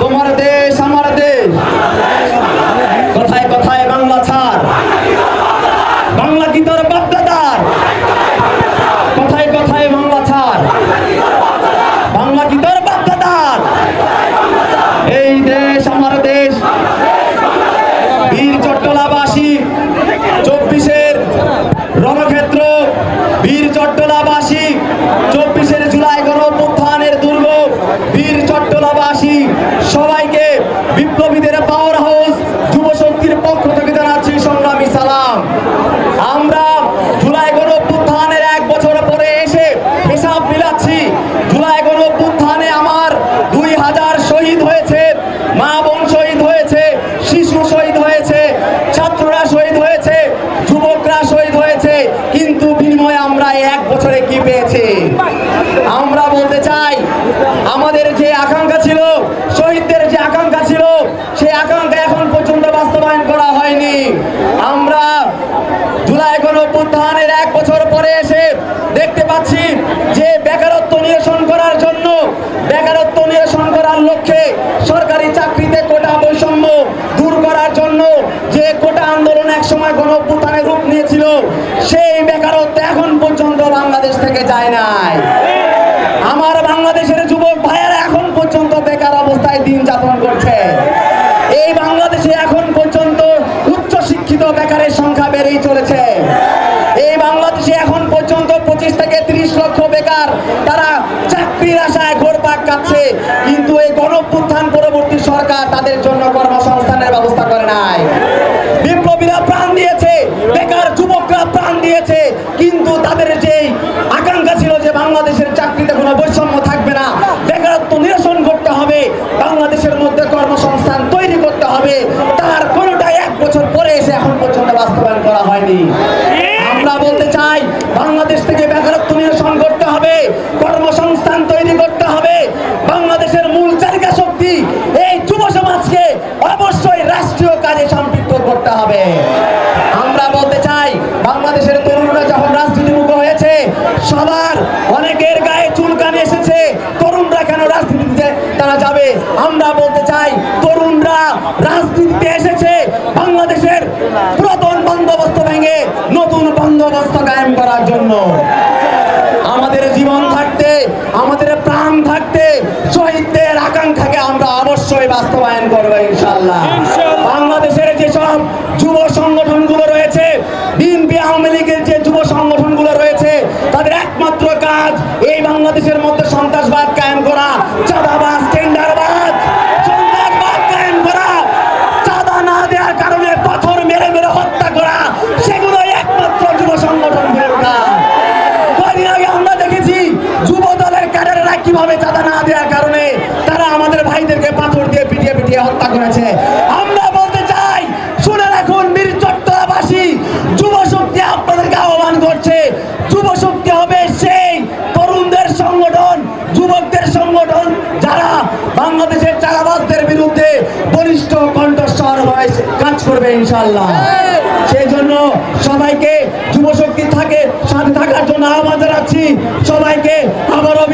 তোমার দেশ, আমার দেশ। কথায় কথায় বাংলা ছাড়? বাংলা কি তোর বাপদাদার? কথায় কথায় বাংলা ছাড়? বাংলা কি তোর বাপদাদার? এই দেশ, আমার দেশ। বীর চট্টলাবাসী, চব্বিশের রণক্ষেত্র। বীর চট্টলাবাসী, চব্বিশের বিনিময়ে আমরা এক বছরে কি পেয়েছি? আমরা বলতে চাই, আমাদের যে আকাঙ্ক্ষা ছিল, শহীদদের যে আকাঙ্ক্ষা ছিল, সেই আকাঙ্ক্ষা এখন পর্যন্ত বাস্তবায়ন করা হয়নি। আমরা জুলাই গণ অভ্যুত্থানের এক বছর পরে এসে দেখতে পাচ্ছি যে বেকারত্ব নিরসন করার জন্য, বেকারত্ব নিরসন করার লক্ষ্যে সরকারি চাকরিতে কোটা বৈষম্য দূর করার জন্য যে কোটা আন্দোলন এক সময় গণ অভ্যুত্থানের রূপ নিয়েছিল, সেই বেকারত্ব বাংলাদেশ থেকে যায় নাই। আমার বাংলাদেশের যুবক ভাইয়েরা এখন পর্যন্ত বেকার অবস্থায় দিন যাপন করছে। এই বাংলাদেশে এখন পর্যন্ত উচ্চ শিক্ষিত বেকারের সংখ্যা বেড়েই চলেছে। এই বাংলাদেশে এখন পর্যন্ত পঁচিশ থেকে তিরিশ লক্ষ বেকার তারা চাকরির আশায় ঘোরপাক কাটছে কিন্তু এই গণপুত্থান পরবর্তী সরকার তাদের জন্য কর্মসংস্থানের ব্যবস্থা করে নাই বিপ্লবীরা প্রাণ দিয়েছে বেকার যুবকরা প্রাণ দিয়েছে কিন্তু তাদের যে আকাঙ্ক্ষা ছিল যে বাংলাদেশের চাকরিতে কোনো বৈষম্য থাকবে না বেকারত্ব নিরসন করতে হবে বাংলাদেশের মধ্যে কর্মসংস্থান তৈরি করতে হবে তার কোনোটাই এক বছর পরে এসে এখন পর্যন্ত বাস্তবায়ন করা হয়নি আমরা বলতে চাই বাংলাদেশ থেকে বেকারত্ব নিরসন করতে হবে কর্মসংস্থান তৈরি করতে হবে বাংলাদেশের মূল চালিকা শক্তি এই যুব সমাজকে অবশ্যই রাষ্ট্রীয় কাজে সম্পৃক্ত করতে হবে আমরা বলতে চাই বাংলাদেশের তরুণরা যখন রাজনীতিমুখ হয়েছে সবার অনেকের গায়ে চুলকানি এসেছে তরুণরা কেন রাজনীতিতে তারা যাবে। আমরা বলতে চাই তরুণরা রাজনীতিতে এসেছে বাংলাদেশের পুরাতন বন্দোবস্ত ভেঙে নতুন বন্দোবস্ত কায়েম করার জন্য। আমাদের জীবন থাকতে আমাদের প্রাণ থাকতে শহীদদের আকাঙ্ক্ষাকে আমরা অবশ্যই বাস্তবায়ন করব ইনশাল্লাহ বাংলাদেশের যেসব যুব সংগঠনগুলো রয়েছে বিএনপি আওয়ামী লীগের যে যুব সংগঠনগুলো রয়েছে তাদের একমাত্র কাজ এই বাংলাদেশের মধ্যে সন্ত্রাসবাদ কায়েম করা চাঁদাবাজ টেন্ডারবাজ সন্ত্রাসবাদ কায়েম করা চাঁদা না দেওয়ার কারণে পাথর মেরে মেরে হত্যা করা সেগুলোই একমাত্র যুব সংগঠনগুলোর কাজ কদিন আগে আমরা দেখেছি যুব দলের ক্যাডারেরা কীভাবে চাঁদা না দেওয়ার কারণে তারা আমাদের ভাইদেরকে পাথর দিয়ে পিটিয়ে পিটিয়ে হত্যা করেছে আমরা বলতে চাই শুনে রাখুন বীর চট্টলাবাসী যুব শক্তি আপনাদেরকে আহ্বান করছে, যুব শক্তি হবে সেই তরুণদের সংগঠন, যুবকদের সংগঠন যারা বাংলাদেশের চালাবাসদের বিরুদ্ধে বলিষ্ঠ কণ্ঠস্বর হয়ে কাজ করবে ইনশাল্লাহ সেই জন্য সবাইকে যুব শক্তি থাকে, সাথে থাকার জন্য আহ্বান জানাচ্ছি। সবাইকে আবারও